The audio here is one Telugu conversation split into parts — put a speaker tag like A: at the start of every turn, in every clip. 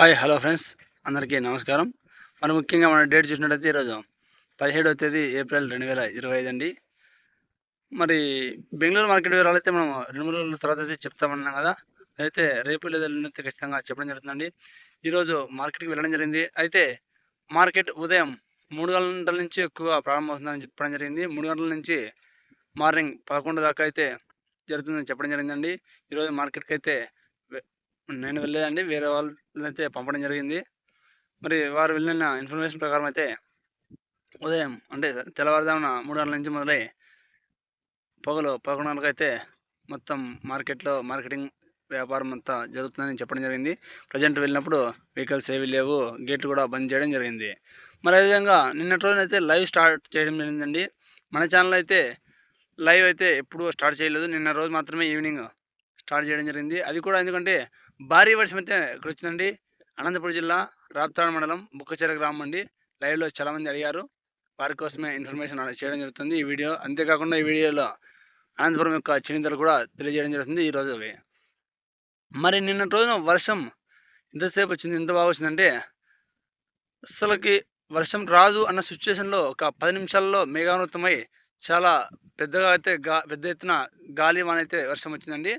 A: Hi hello friends. అందరికీ నమస్కారం. మరి ముఖ్యంగా మన డేట్ చూసినట్టయితే ఈరోజు పదిహేడవ తేదీ ఏప్రిల్ రెండు వేల ఇరవై ఐదు అండి. మరి బెంగళూరు మార్కెట్ వివరాలు అయితే మనం రెండు మూడు రోజుల తర్వాత అయితే చెప్తామన్నాం కదా. అయితే రేపు లేదా ఖచ్చితంగా చెప్పడం జరుగుతుందండి. ఈరోజు మార్కెట్కి వెళ్ళడం జరిగింది. అయితే మార్కెట్ ఉదయం మూడు గంటల నుంచి ఎక్కువ ప్రారంభమవుతుందని చెప్పడం జరిగింది. మూడు గంటల నుంచి మార్నింగ్ పదకొండు దాకా అయితే జరుగుతుందని చెప్పడం జరిగిందండి. ఈరోజు మార్కెట్కి అయితే నేను వెళ్ళేదండి వేరే వాళ్ళని పంపడం జరిగింది. మరి వారు వెళ్ళిన ఇన్ఫర్మేషన్ ప్రకారం అయితే ఉదయం అంటే తెల్లవారుజామున మూడు గంటల నుంచి మొదలై పొగలు పదకొండు అయితే మొత్తం మార్కెట్లో మార్కెటింగ్ వ్యాపారం అంతా జరుగుతుందని చెప్పడం జరిగింది. ప్రజెంట్ వెళ్ళినప్పుడు వెహికల్స్ ఏవి లేవు గేట్లు కూడా బంద్ చేయడం జరిగింది. మరి అదేవిధంగా నిన్నటి రోజున అయితే లైవ్ స్టార్ట్ చేయడం జరిగిందండి. మన ఛానల్ అయితే లైవ్ అయితే ఎప్పుడూ స్టార్ట్ చేయలేదు. నిన్న రోజు మాత్రమే ఈవినింగ్ స్టార్ట్ చేయడం జరిగింది. అది కూడా ఎందుకంటే భారీ వర్షం అయితే ఇక్కడ వచ్చిందండి. అనంతపురం జిల్లా రాప్తాడు మండలం బుక్కచెర గ్రామం అండి. లైవ్లో చాలామంది అడిగారు. వారి కోసమే ఇన్ఫర్మేషన్ చేయడం జరుగుతుంది. ఈ వీడియో అంతేకాకుండా ఈ వీడియోలో అనంతపురం యొక్క చరిత్రలు కూడా తెలియజేయడం జరుగుతుంది ఈ రోజు అవి మరి నిన్న రోజున వర్షం ఎంతసేపు వచ్చింది? ఎంత బాగా వచ్చిందంటే అసలుకి వర్షం రాదు అన్న సిచ్యువేషన్లో ఒక పది నిమిషాల్లో మేఘావృతమై చాలా పెద్దగా అయితే గా పెద్ద ఎత్తున గాలి వాన అయితే వర్షం వచ్చిందండి.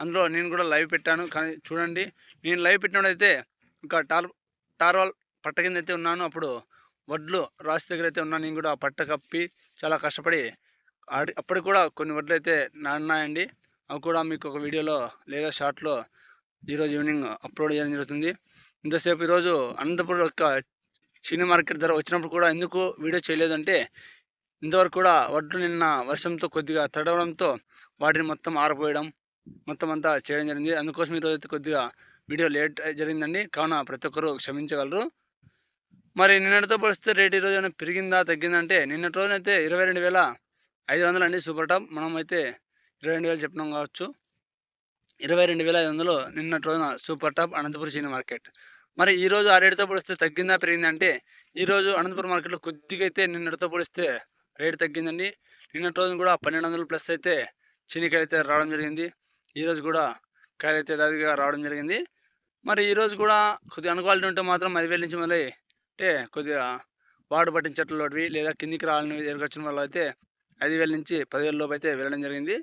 A: అందులో నేను కూడా లైవ్ పెట్టాను. కానీ చూడండి నేను లైవ్ పెట్టినప్పుడైతే ఒక టార్ టార్వాల్ పట్ట కింద అయితే ఉన్నాను. అప్పుడు వడ్లు రాసి దగ్గర అయితే ఉన్నాను నేను కూడా ఆ పట్ట కప్పి చాలా కష్టపడి ఆడి అప్పటికి కూడా కొన్ని వడ్లు అయితే నాన్నాయండి. అవి కూడా మీకు ఒక వీడియోలో లేదా షార్ట్లో ఈరోజు ఈవినింగ్ అప్లోడ్ చేయడం జరుగుతుంది. ఇంతసేపు ఈరోజు అనంతపురం యొక్క చిన్న మార్కెట్ ధర వచ్చినప్పుడు కూడా ఎందుకు వీడియో చేయలేదంటే ఇంతవరకు కూడా వడ్లు నిన్న వర్షంతో కొద్దిగా తడవడంతో వాటిని మొత్తం ఆరిపోయడం మొత్తం అంతా చేయడం జరిగింది. అందుకోసం ఈరోజు అయితే కొద్దిగా వీడియో లేట్ జరిగిందండి. కావున ప్రతి ఒక్కరూ క్షమించగలరు. మరి నిన్నటితో పోలిస్తే రేటు ఈరోజు ఏమైనా పెరిగిందా తగ్గిందంటే నిన్నటి రోజునైతే ఇరవై రెండు వేల ఐదు వందలు అండి సూపర్ టాప్. మనం అయితే ఇరవై రెండు వేలు చెప్పినాం కావచ్చు. ఇరవై రెండు వేల ఐదు వందలు నిన్నటి రోజున సూపర్ టాప్ అనంతపురం చీని మార్కెట్. మరి ఈరోజు ఆ రేటుతో పోలిస్తే తగ్గిందా పెరిగిందా అంటే ఈరోజు అనంతపురం మార్కెట్లో కొద్దిగా అయితే నిన్నటితో పోలిస్తే రేటు తగ్గిందండి. నిన్నటి రోజున కూడా పన్నెండు వందలు ప్లస్ అయితే చీనికాయలు అయితే రావడం జరిగింది. ఈరోజు కూడా కాయలు అయితే దాదాపుగా రావడం జరిగింది. మరి ఈరోజు కూడా కొద్దిగా అనుక్వాలిటీ ఉంటే మాత్రం ఐదు వేల నుంచి మళ్ళీ అంటే కొద్దిగా వాడు పట్టిన చెట్లలోటివి లేదా కిందికి రావాలని ఎరగొచ్చిన వాళ్ళు అయితే ఐదు వేల నుంచి పదివేల లోపు అయితే వెళ్ళడం జరిగింది.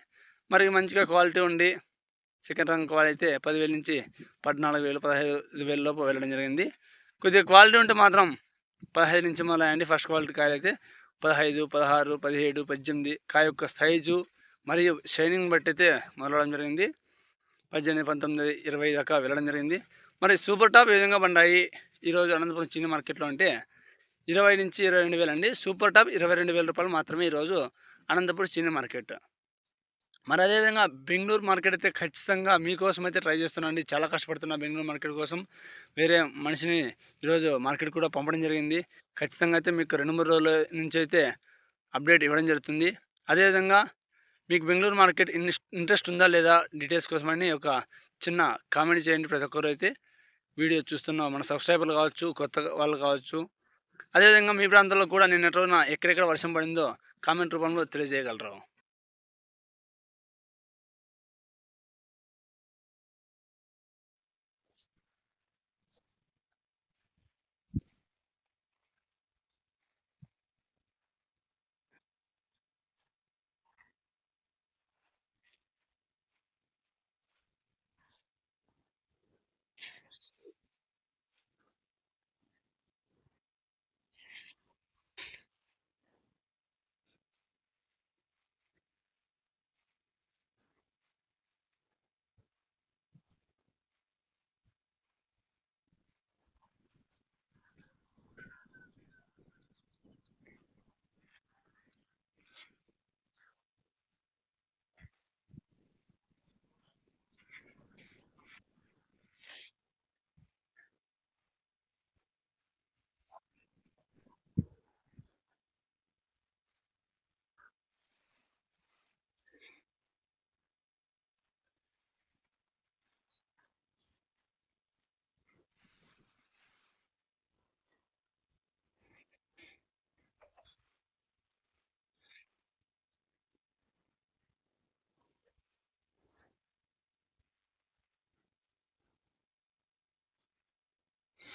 A: మరి మంచిగా క్వాలిటీ ఉండి సెకండ్ రంగ్ క్వాలిటీ అయితే పదివేల నుంచి పద్నాలుగు వేలు పదహైదు వేల లోపు వెళ్ళడం జరిగింది. కొద్దిగా క్వాలిటీ ఉంటే మాత్రం పదహైదు నుంచి మళ్ళీ అండి ఫస్ట్ క్వాలిటీ కాయలు అయితే పదహైదు పదహారు పదిహేడు పద్దెనిమిది కాయ యొక్క సైజు మరియు షైనింగ్ బట్టి అయితే మొదలవడం జరిగింది. పద్దెనిమిది పంతొమ్మిది ఇరవై దాకా వెళ్ళడం జరిగింది. మరి సూపర్ టాప్ ఏ విధంగా పడ్డాయి ఈరోజు అనంతపురం చిన్న మార్కెట్లో అంటే ఇరవై నుంచి ఇరవై రెండు వేలు అండి. సూపర్ టాప్ ఇరవై రెండు వేల రూపాయలు మాత్రమే ఈరోజు అనంతపురం చిన్న మార్కెట్. మరి అదేవిధంగా బెంగళూరు మార్కెట్ అయితే ఖచ్చితంగా మీకోసం అయితే ట్రై చేస్తున్నానండి చాలా కష్టపడుతున్నా బెంగళూరు మార్కెట్ కోసం. వేరే మనిషిని ఈరోజు మార్కెట్ కూడా పంపడం జరిగింది. ఖచ్చితంగా అయితే మీకు రెండు మూడు రోజుల నుంచి అయితే అప్డేట్ ఇవ్వడం జరుగుతుంది. అదేవిధంగా మీకు బెంగళూరు మార్కెట్ ఇంట్రెస్ట్ ఉందా లేదా డీటెయిల్స్ కోసమని ఒక చిన్న కామెంట్ చేయండి ప్రతి ఒక్కరు అయితే. వీడియో చూస్తున్న మన సబ్స్క్రైబర్లు కావచ్చు కొత్త వాళ్ళు కావచ్చు. అదేవిధంగా మీ ప్రాంతంలో కూడా నిన్న రోజున ఎక్కడెక్కడ వర్షం పడిందో కామెంట్ రూపంలో తెలియజేయగలరు.